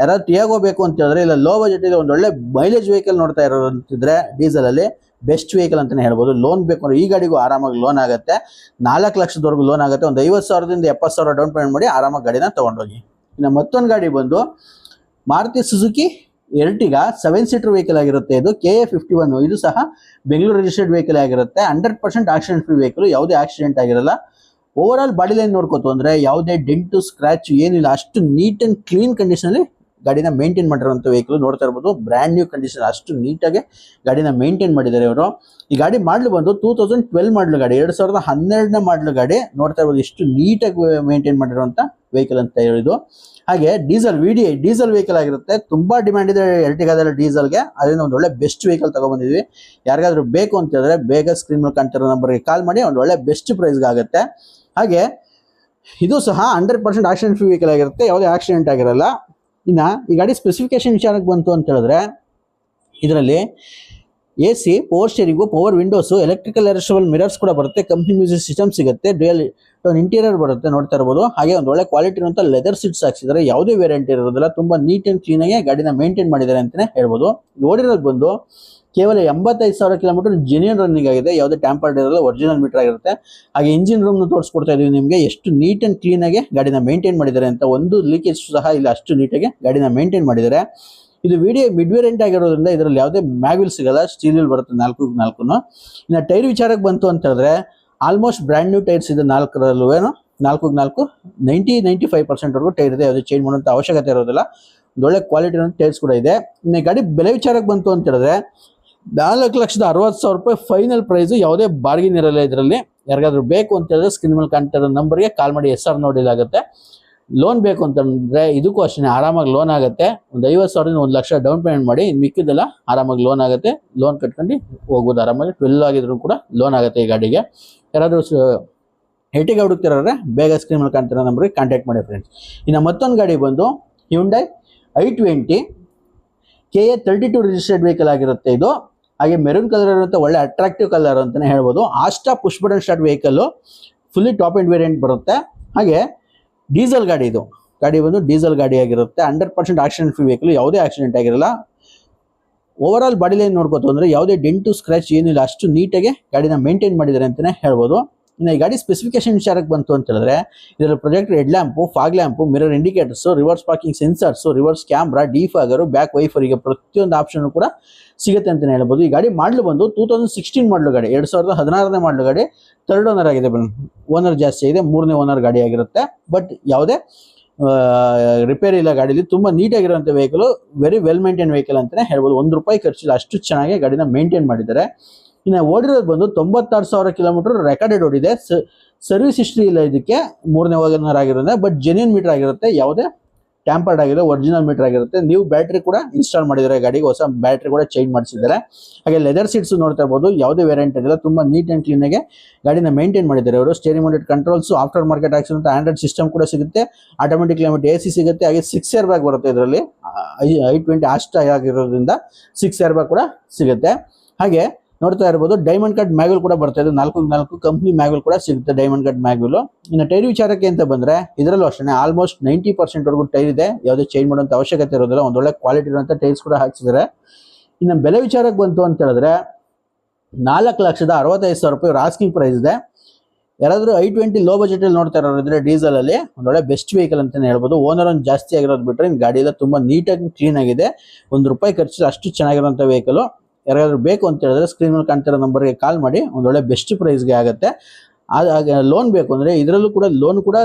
ಯಾರಾದ್ರೂ ಟಿಯಾಗೋ ಬೇಕು ಅಂತ ಹೇಳಿದ್ರೆ, ಇಲ್ಲ ಲೋ ಬಜೆಟ್ ಇದೆ ಒಂದು ಒಳ್ಳೆ ಮೈಲೇಜ್ ವೆಹಿಕಲ್ ನೋಡ್ತಾ ಇರೋದಂತಿದ್ರೆ ಡೀಸೆಲ್ ಅಲ್ಲಿ ಬೆಸ್ಟ್ ವೆಹಿಕಲ್ ಅಂತಲೇ ಹೇಳ್ಬೋದು. ಲೋನ್ ಬೇಕು ಅಂದರೆ ಈ ಗಾಡಿಗೂ ಆರಾಮಾಗಿ ಲೋನ್ ಆಗುತ್ತೆ. ನಾಲ್ಕು ಲಕ್ಷದವರೆಗೂ ಲೋನ್ ಆಗುತ್ತೆ. ಒಂದು ಐವತ್ತು ಸಾವಿರದಿಂದ ಎಪ್ಪತ್ತು ಸಾವಿರ ಡೌನ್ ಪೇಮೆಂಟ್ ಮಾಡಿ ಆರಾಮಾಗಿ ಗಾಡಿನ ತಗೊಂಡೋಗಿ. ಇನ್ನು ಮತ್ತೊಂದು ಗಾಡಿ ಬಂದು, Maruti Suzuki Ertiga seven seater vehicle ಆಗಿರುತ್ತೆ. ಇದು ಕೆ ಎ ಫಿಫ್ಟಿ ಒನ್ ಇದು ಸಹ ಬೆಂಗಳೂರು ರಿಜಿಸ್ಟರ್ಡ್ ವೆಹಿಕಲ್ ಆಗಿರುತ್ತೆ. Hundred percent accident free vehicle ಯಾವುದೇ ಆಕ್ಸಿಡೆಂಟ್ ಆಗಿರಲ್ಲ. ಓವರ್ ಆಲ್ ಬಾಡಿ ಲೈನ್ ನೋಡ್ಕೋತು ಅಂದ್ರೆ ಯಾವುದೇ ಡೆಂಟು ಸ್ಕ್ರಾಚ್ ಏನಿಲ್ಲ. ಅಷ್ಟು ನೀಟ್ ಅಂಡ್ ಕ್ಲೀನ್ ಕಂಡೀಷನ್ ಅಲ್ಲಿ ಗಾಡಿನ ಮೇಂಟೈನ್ ಮಾಡಿರುವಂಥ ವೆಹಿಕಲ್ ನೋಡ್ತಾ ಇರ್ಬೋದು. ಬ್ರ್ಯಾಂಡ್ ನ್ಯೂ ಕಂಡೀಷನ್ ಅಷ್ಟು ನೀಟಾಗಿ ಗಾಡಿನ ಮೇಂಟೈನ್ ಮಾಡಿದ್ದಾರೆ ಇವರು. ಈ ಗಾಡಿ ಮಾಡಲು ಬಂದು ಟೂ ತೌಸಂಡ್ ಟ್ವೆಲ್ ಮಾಡಲು ಗಾಡಿ, ಎರಡು ಸಾವಿರದ ಹನ್ನೆರಡನೇ ಮಾಡಲು ಗಾಡಿ ನೋಡ್ತಾ ಇರ್ಬೋದು. ಎಷ್ಟು ನೀಟಾಗಿ ಮೇಂಟೈನ್ ಮಾಡಿರುವಂಥ ವೆಹಿಕಲ್ ಅಂತ ಹೇಳಿದ್ದು. ಹಾಗೆ diesel V D diesel vehicle ಆಗಿರುತ್ತೆ. ತುಂಬ ಡಿಮ್ಯಾಂಡ್ ಇದೆ ಎರ್ಟಿಗಾದಲ್ಲಿ ಡೀಸೆಲ್ಗೆ ಅದರಿಂದ ಒಂದು ಒಳ್ಳೆ ಬೆಸ್ಟ್ ವೆಹಿಕಲ್ ತಗೊಂಡ್ಬಂದಿದ್ವಿ. ಯಾರಿಗಾದ್ರೂ ಬೇಕು ಅಂತ ಹೇಳಿದ್ರೆ ಬೇಗ ಸ್ಕ್ರೀನ್ ಮೇಲೆ ಕಾಣ್ತಿರೋ ನಂಬರ್ಗೆ ಕಾಲ್ ಮಾಡಿ, ಒಂದು ಒಳ್ಳೆ ಬೆಸ್ಟ್ ಪ್ರೈಸ್ಗೆ ಆಗುತ್ತೆ. ಹಾಗೆ, ಇದು ಸಹ hundred percent accident free vehicle ಆಗಿರುತ್ತೆ. ಯಾವುದೇ ಆಕ್ಸಿಡೆಂಟ್ ಆಗಿರಲ್ಲ. ಇನ್ನು ಈ ಗಾಡಿ ಸ್ಪೆಸಿಫಿಕೇಶನ್ ವಿಚಾರಕ್ಕೆ ಬಂತು ಅಂತ ಹೇಳಿದ್ರೆ, ಇದರಲ್ಲಿ A C power steering power windows electrical adjustable mirrors ಕೂಡ ಬರುತ್ತೆ. ಕಂಪ್ನಿ ಮ್ಯೂಸಿಕ್ ಸಿಸ್ಟಮ್ ಸಿಗುತ್ತೆ. ಡ್ಯೂಯಲ್ ಟೋನ್ ಇಂಟೀರಿಯರ್ ಬರುತ್ತೆ. ನೋಡ್ತಾ ಇರ್ಬೋದು. ಹಾಗೆ ಒಂದು ಒಳ್ಳೆ ಕ್ವಾಲಿಟಿ ಇರುವಂಥ ಲೆದರ್ ಸೀಟ್ಸ್ ಹಾಕ್ಸಿದ್ದಾರೆ. ಯಾವುದೇ ವೇರಿಯಂಟ್ ಇರೋದಿಲ್ಲ. ತುಂಬ ನೀಟ್ ಆ್ಯಂಡ್ ಕ್ಲೀನಾಗಿ ಗಾಡಿನ ಮೇಂಟೈನ್ ಮಾಡಿದ್ದಾರೆ ಅಂತಲೇ ಹೇಳ್ಬೋದು. ಓಡಿರೋದು ಬಂದು ಕೇವಲ ಎಂಬತ್ತೈದು ಸಾವಿರ ಕಿಲೋಮೀಟರ್ ಜೆನ್ಯೂನ್ ರನ್ನಿಂಗ್ ಆಗಿದೆ. ಯಾವುದೇ ಟ್ಯಾಂಪರ್ಡ್ ಇರಲ್ಲ ಒರಿಜಿನಲ್ ಮೀಟರ್ ಆಗಿರುತ್ತೆ. ಹಾಗೆ ಇಂಜಿನ್ ರೂಮ್ನ ತೋರಿಸ್ಕೊಡ್ತಾ ಇದ್ದೀವಿ ನಿಮಗೆ. ಎಷ್ಟು ನೀಟ್ ಆ್ಯಂಡ್ ಕ್ಲೀನಾಗಿ ಗಾಡಿನ ಮೇಂಟೈನ್ ಮಾಡಿದ್ದಾರೆ ಅಂತ ಒಂದು ಲೀಕೇಜ್ ಸಹ ಇಲ್ಲ, ಅಷ್ಟು ನೀಟಾಗಿ ಗಾಡಿನ ಮೇಂಟೈನ್ ಮಾಡಿದ್ದಾರೆ. ಇದು ವಿಡಿಯೋ ಮಿಡ್ ವೇರಿಯಂಟ್ ಆಗಿರೋದ್ರಿಂದ ಇದರಲ್ಲಿ ಯಾವುದೇ ಮ್ಯಾಗ್ವಿಲ್ ಸಿಗಲ್ಲ ಸ್ಟೀಲ್ ಬರುತ್ತೆ ನಾಲ್ಕು ನಾಲ್ಕು ಇನ್ನು ಟೈರ್ ವಿಚಾರಕ್ಕೆ ಬಂತು ಅಂತ ಹೇಳಿದ್ರೆ ಆಲ್ಮೋಸ್ಟ್ ಬ್ರ್ಯಾಂಡ್ ನ್ಯೂ ಟೈರ್ಸ್ ಇದೆ ನಾಲ್ಕರಲ್ಲೂ ನಾಲ್ಕು ನಾಲ್ಕು ನೈಂಟಿ ನೈಂಟಿ ಫೈವ್ ಪರ್ಸೆಂಟ್ವರೆಗೂ ಟೈರ್ ಇದೆ. ಯಾವುದೇ ಚೇಂಜ್ ಮಾಡುವಂಥ ಅವಶ್ಯಕತೆ ಇರೋದಿಲ್ಲ. ಒಳ್ಳೆ ಕ್ವಾಲಿಟಿ ಟೈರ್ಸ್ ಕೂಡ ಇದೆ. ಇನ್ನು ಗಾಡಿ ಬೆಲೆ ವಿಚಾರಕ್ಕೆ ಬಂತು ಅಂತ ಹೇಳಿದ್ರೆ ನಾಲ್ಕು ಲಕ್ಷದ ಅರವತ್ತು ಸಾವಿರ ರೂಪಾಯಿ ಫೈನಲ್ ಪ್ರೈಸ್ ಯಾವುದೇ ಬಾರ್ಗಿನ್ ಇರಲ್ಲ ಇದರಲ್ಲಿ. ಯಾರಿಗಾದ್ರೂ ಬೇಕು ಅಂತ ಹೇಳಿದ್ರೆ ಸ್ಕ್ರೀನ್ ಮೇಲೆ ಕಾಣ್ತಿರೋ ನಂಬರ್ಗೆ ಕಾಲ್ ಮಾಡಿ ಎಸ್ ಆರ್ ನೋಡಿಲಾಗುತ್ತೆ ಲೋನ್ ಬೇಕು ಅಂತಂದ್ರೆ ಇದಕ್ಕೂ ಅಷ್ಟೇ ಆರಾಮಾಗಿ ಲೋನ್ ಆಗುತ್ತೆ. ಒಂದು ಐವತ್ತು ಸಾವಿರದಿಂದ ಒಂದು ಲಕ್ಷ ಡೌನ್ ಪೇಮೆಂಟ್ ಮಾಡಿ ಮಿಕ್ಕಿದ್ದೆಲ್ಲ ಆರಾಮಾಗಿ ಲೋನ್ ಆಗುತ್ತೆ. ಲೋನ್ ಕಟ್ಕೊಂಡು ಹೋಗ್ಬೋದು ಆರಾಮಾಗಿ. ಟ್ವೆಲ್ ಆಗಿದ್ರು ಕೂಡ ಲೋನ್ ಆಗುತ್ತೆ ಈ ಗಾಡಿಗೆ. ಯಾರಾದರೂ ಹೆಟ್ಟಿಗೆ ಹುಡುಕ್ತಿರೋರೆ ಬೇಗ ಸ್ಕ್ರೀನ್ ಮೇಲೆ ಕಾಣ್ತಿರೋ ನಂಬರ್ಗೆ ಕಾಂಟ್ಯಾಕ್ಟ್ ಮಾಡಿ ಫ್ರೆಂಡ್ಸ್ ಇನ್ನು ಮತ್ತೊಂದು ಗಾಡಿ ಬಂದು Hyundai i twenty K A thirty two registered vehicle ಆಗಿರುತ್ತೆ ಇದು. ಹಾಗೆ ಮೆರೂನ್ ಕಲರ್ ಇರುತ್ತೆ, ಒಳ್ಳೆ ಅಟ್ರಾಕ್ಟಿವ್ ಕಲರ್ ಅಂತಲೇ ಹೇಳ್ಬೋದು. Asta push button start vehicle fully top end variant ಬರುತ್ತೆ. ಹಾಗೆ ಡೀಸೆಲ್ ಗಾಡಿ ಇದು. ಗಾಡಿ ಬಂದು ಡೀಸೆಲ್ ಗಾಡಿ ಆಗಿರುತ್ತೆ. Hundred percent accident free vehicle ಯಾವುದೇ ಆಕ್ಸಿಡೆಂಟ್ ಆಗಿರಲ್ಲ. ಓವರ್ ಆಲ್ ಬಾಡಿ ಲೈನ್ ನೋಡ್ಕೋತು ಅಂದರೆ ಯಾವುದೇ ಡೆಂಟು ಸ್ಕ್ರ್ಯಾಚ್ ಏನಿಲ್ಲ, ಅಷ್ಟು ನೀಟಾಗಿ ಗಾಡಿನ ಮೇಂಟೈನ್ ಮಾಡಿದ್ದಾರೆ ಅಂತಲೇ ಹೇಳ್ಬೋದು. ಇನ್ನು ಈ ಗಾಡಿ ಸ್ಪೆಸಿಫಿಕೇಶನ್ ವಿಚಾರಕ್ಕೆ ಬಂತು ಅಂತ ಹೇಳಿದ್ರೆ, ಇದರಲ್ಲಿ project head lamp fog lamp mirror indicators reverse parking sensors reverse camera defogger back ವೈಫರಿಗೆ ಪ್ರತಿಯೊಂದು ಆಪ್ಷನ್ ಕೂಡ ಸಿಗುತ್ತೆ ಅಂತಲೇ ಹೇಳ್ಬೋದು. ಈ ಗಾಡಿ ಮಾಡಲು ಬಂದು ಟೂ ತೌಸಂಡ್ ಸಿಕ್ಸ್ಟೀನ್ ಮಾಡಲು ಗಾಡಿ, ಎರಡು ಸಾವಿರದ ಹದಿನಾರನೇ ಮಾಡಲು ಗಾಡಿ ಥರ್ಡ್ ಓನರ್ ಆಗಿದೆ ಓನರ್ ಜಾಸ್ತಿ ಆಗಿದೆ, ಮೂರನೇ ಓನರ್ ಗಾಡಿ ಆಗಿರುತ್ತೆ. ಬಟ್ ಯಾವುದೇ ರಿಪೇರಿ ಇಲ್ಲ ಗಾಡೀಲಿ, ತುಂಬ ನೀಟಾಗಿರುವಂಥ vehicle very well maintain vehicle ಅಂತಲೇ ಹೇಳ್ಬೋದು. ಒಂದು ರೂಪಾಯಿ ಖರ್ಚಿಲ್ಲ, ಅಷ್ಟು ಚೆನ್ನಾಗಿ ಗಾಡಿನ ಮೇಂಟೈನ್ ಮಾಡಿದ್ದಾರೆ. ಇನ್ನು ಓಡಿರೋದು ಬಂದು ತೊಂಬತ್ತಾರು ಸಾವಿರ ಕಿಲೋಮೀಟರ್ ರೆಕಾರ್ಡೆಡ್ ಓಡಿದೆ. ಸರ್ವಿಸ್ ಹಿಸ್ಟ್ರಿ ಇಲ್ಲ ಇದಕ್ಕೆ. ಮೂರನೇ ಓನರ್ ಆಗಿರೋದ್ರೆ ಬಟ್ ಜೆನ್ಯೂನ್ ಮೀಟರ್ ಆಗಿರುತ್ತೆ. ಯಾವುದೇ ಟ್ಯಾಂಪರ್ಡ್ ಆಗಿದೆ ಒರಿಜಿನಲ್ ಮೀಟರ್ ಆಗಿರುತ್ತೆ. ನೀವು ಬ್ಯಾಟ್ರಿ ಕೂಡ ಇನ್ಸ್ಟಾಲ್ ಮಾಡಿದ್ದಾರೆ ಗಾಡಿಗೆ ಹೊಸ ಬ್ಯಾಟ್ರಿ ಕೂಡ ಚೇಂಜ್ ಮಾಡಿಸಿದ್ದಾರೆ ಹಾಗೆ ಲೆದರ್ ಸೀಟ್ಸ್ ನೋಡ್ತಾ ಇರ್ಬೋದು. ಯಾವುದೇ ವೇರಿಯಂಟ್ ಆಗಿಲ್ಲ ತುಂಬ ನೀಟ್ ಆ್ಯಂಡ್ ಕ್ಲೀನಾಗಿ ಗಾಡಿನ ಮೇಂಟೈನ್ ಮಾಡಿದ್ದಾರೆ ಅವರು. Steering mounted controls after market accident Android system ಕೂಡ ಸಿಗುತ್ತೆ. ಆಟೋಮೆಟಿಕ್ ಕ್ಲೈಮೇಟ್ ಎ ಸಿ ಸಿಗುತ್ತೆ. ಹಾಗೆ ಸಿಕ್ಸ್ ಏರ್ ಬ್ಯಾಗ್ ಬರುತ್ತೆ ಇದರಲ್ಲಿ. ಐ ಟ್ವೆಂಟಿ ಅಷ್ಟು ಆಗಿರೋದ್ರಿಂದ ಸಿಕ್ಸ್ ಏರ್ ಬ್ಯಾಗ್ ಕೂಡ ಸಿಗುತ್ತೆ. ಹಾಗೆ ನೋಡ್ತಾ ಇರ್ಬೋದು ಡೈಮಂಡ್ ಕಟ್ ಮ್ಯಾಗುಲ್ ಕೂಡ ಬರ್ತಾ ಇದೆ. ನಾಲ್ಕು ನಾಲ್ಕು ಕಂಪ್ನಿ ಮ್ಯಾಗುಲ್ ಕೂಡ ಸಿಗುತ್ತೆ ಡೈಮಂಡ್ ಕಟ್ ಮ್ಯಾಗುಲ್ ಇನ್ನು ಟೈರ್ ವಿಚಾರಕ್ಕೆ ಅಂತ ಬಂದ್ರೆ, ಇದರಲ್ಲೂ ಅಷ್ಟೇ ಆಲ್ಮೋಸ್ಟ್ ನೈಂಟಿ ಪರ್ಸೆಂಟ್ ವರೆಗೂ ಟೈರ್ ಇದೆ. ಯಾವುದೇ ಚೇಂಜ್ ಮಾಡುವಂತ ಅವಶ್ಯಕತೆ ಇರೋದಿಲ್ಲ. ಒಂದೊಳ್ಳೆ ಕ್ವಾಲಿಟಿ ಇರುವಂತ ಟೈರ್ಸ್ ಕೂಡ ಹಾಕ್ಸಿದ್ದಾರೆ. ಇನ್ನು ಬೆಲೆ ವಿಚಾರಕ್ಕೆ ಬಂತು ಅಂತ ಹೇಳಿದ್ರೆ, ನಾಲ್ಕು ಲಕ್ಷದ ಅರವತ್ತೈದು ಸಾವಿರ ರೂಪಾಯಿ ರಾಸ್ಕಿಂಗ್ ಪ್ರೈಸ್ ಇದೆ. ಯಾರಾದರೂ ಐ ಟ್ವೆಂಟಿ ಲೋ ಬಜೆಟಲ್ಲಿ ನೋಡ್ತಾ ಇರೋರಿದ್ರೆ ಡೀಸೆಲಲ್ಲಿ ಒಂದೊಳ್ಳೆ ಬೆಸ್ಟ್ ವೆಹಿಕಲ್ ಅಂತಲೇ ಹೇಳ್ಬೋದು. ಓನರ್ ಒಂದು ಜಾಸ್ತಿ ಆಗಿರೋದು ಬಿಟ್ಟರೆ ಗಾಡಿ ಎಲ್ಲ ತುಂಬ ನೀಟಾಗಿ ಕ್ಲೀನ್ ಆಗಿದೆ. ಒಂದು ರೂಪಾಯಿ ಖರ್ಚು ಅಷ್ಟು ಚೆನ್ನಾಗಿರುವಂಥ ವೆಹಿಕಲು ಯಾರಾದ್ರೂ ಬೇಕು ಅಂತ ಹೇಳಿದ್ರೆ ಸ್ಕ್ರೀನ್ ಮೇಲೆ ಕಾಣ್ತಿರೋ ನಂಬರ್ಗೆ ಕಾಲ್ ಮಾಡಿ ಒಂದೊಳ್ಳೆ ಬೆಸ್ಟ್ ಪ್ರೈಸ್ಗೆ ಆಗುತ್ತೆ. ಹಾಗೆ ಲೋನ್ ಬೇಕು ಅಂದರೆ ಇದರಲ್ಲೂ ಕೂಡ ಲೋನ್ ಕೂಡ